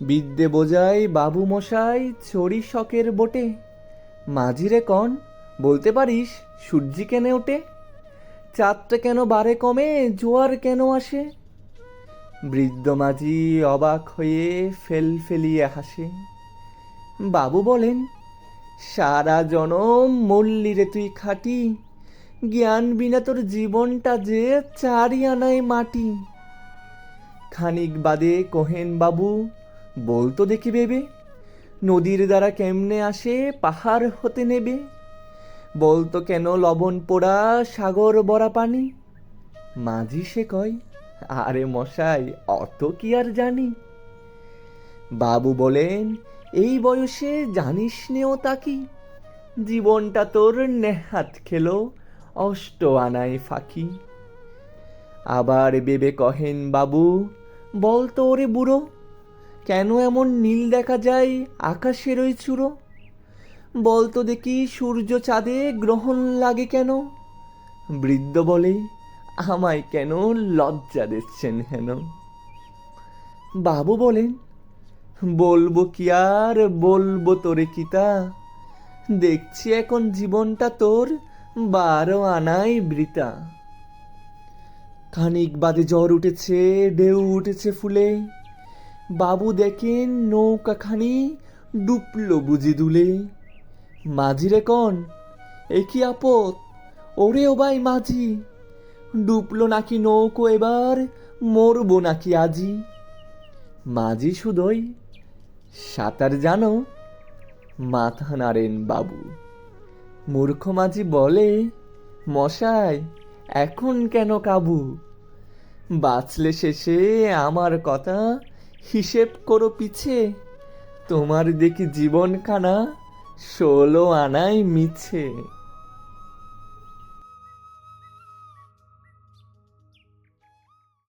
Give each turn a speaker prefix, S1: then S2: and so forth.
S1: বিদ্যে বোঝাই বাবু মশাই চড়ি শখের বোটে। মাঝিরে কন, বলতে পারিস সূর্যি কেনে ওঠে? চাঁদটা কেন বারে কমে, জোয়ার কেন আসে? বৃদ্ধ মাঝি অবাক হয়ে ফেল ফেলিয়ে হাসে। বাবু বলেন, সারা জনম মল্লি রে তুই খাটি, জ্ঞান বিনা তোর জীবনটা যে চারি আনায় মাটি। খানিক বাদে কোহেন বাবু বলতো দেখি ভেবে নদীর দ্বারা কেমনে আসে পাহাড় হতে নেবে? বলতো কেন লবণ পোড়া সাগর বড়া পানি? মাঝি সে কয়, আরে মশাই, অত কি আর জানি? বাবু বলেন, এই বয়সে জানিস নেও তাকি জীবনটা তোর নেহাত খেলো, অষ্ট আনায় ফাঁকি। আবার বেবে কহেন, বাবু, বল তো ওরে বুড়ো কেন এমন নীল দেখা যায় আকাশের ওই চূড়ো? বল তো দেখি সূর্য চাঁদে গ্রহণ লাগে কেন? বৃদ্ধ বলে, আমায় কেন লজ্জা দিচ্ছেন হেন? বাবু বলেন, বলব কি আর, বলব তোরে কিতা দেখছি এখন জীবনটা তোর বারো আনাই বৃতা খানিক বাদে জ্বর উঠেছে, ঢেউ উঠেছে ফুলে। বাবু দেখেন নৌকাখানি ডুবলো বুঝি দুলে। মাঝিরে কন, এ কি আপদ? ওরে ও ভাই মাঝি, ডুবলো নাকি নৌকো এবার, মরব নাকি আজি? মাঝি শুধুই সাঁতার জানো, মাথা নাড়েন বাবু। মূর্খ মাঝি বলে, মশাই, এখন কেন কাবু? বাঁচলে শেষে আমার কথা হিসেব করো পিছে। তোমার দেখি জীবনখানা ষোলো আনায় মিছে।